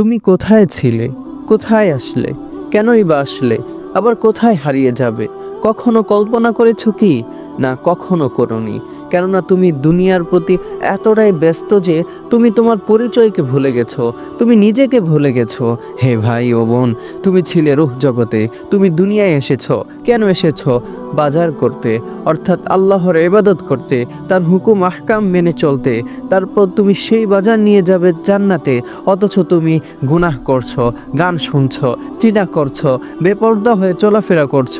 তুমি কোথায় ছিলে? কোথায় আসলে? কেনই বা আসলে? আবার কোথায় হারিয়ে যাবে? কখনো কল্পনা করেছ কি? না কখনো করনি। কেননা তুমি দুনিয়ার প্রতি এতটাই ব্যস্ত যে তুমি তোমার পরিচয়কে ভুলে গেছো, তুমি নিজেকে ভুলে গেছো। হে ভাই ও বোন, তুমি ছিলে রুহ জগতে, তুমি দুনিয়ায় এসেছ। কেন এসেছ? বাজার করতে, অর্থাৎ আল্লাহর ইবাদত করতে, তার হুকুম, আহকাম মেনে চলতে। তারপর তুমি সেই বাজার নিয়ে যাবে জান্নাতে, অথচ তুমি গুনাহ করছ, গান শুনছো চিনা করছ, বেপর্দা হয়ে চলাফেরা করছ,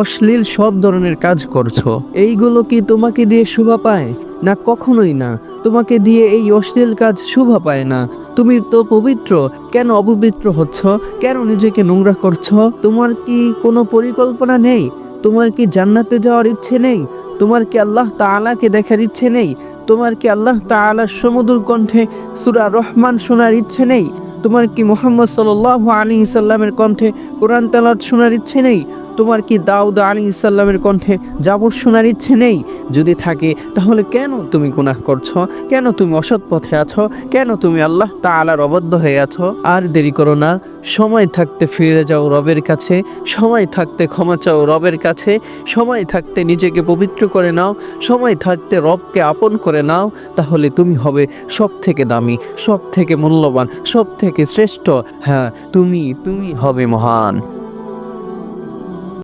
অশ্লীল সব ধরনের কাজ করছ। এইগুলো কি তোমাকে দিয়ে শোভা পায়? না, কখনোই না। তোমাকে দিয়ে এই অশ্লীল কাজ শোভা পায় না। তুমি তো পবিত্র। কেন অপবিত্র হচ্ছ? কেন নিজেকে নোংরা করছ? তোমার কি কোনো পরিকল্পনা নেই? তোমার কি জান্নাতে যাওয়ার ইচ্ছে নেই? তোমার কি আল্লাহ তাআলাকে দেখার ইচ্ছে নেই? তোমার কি আল্লাহ তাআলার সমুদ্র কণ্ঠে সুরা রহমান শোনার ইচ্ছে নেই? তোমার কি মোহাম্মদ সাল্লাহ আলী ইসাল্লামের কণ্ঠে কোরআন তালাত শোনার ইচ্ছে নেই? তোমার কি দাউদ আলী ইসাল্লামের কণ্ঠে জাবর শোনার ইচ্ছে নেই? যদি থাকে, তাহলে কেন তুমি গুনাহ করছ? কেন তুমি অসৎ পথে আছো? কেন তুমি আল্লাহ তাআলার অবদ্ধ হয়ে আছো? আর দেরি করো না। সময় থাকতে ফিরে যাও রবের কাছে। সময় থাকতে ক্ষমা চাও রবের কাছে। সময় থাকতে নিজেকে পবিত্র করে নাও। সময় থাকতে রবকে আপন করে নাও। তাহলে তুমি হবে সব থেকে দামি সব থেকে মূল্যবান সব থেকে শ্রেষ্ঠ। হ্যাঁ তুমি তুমি হবে মহান।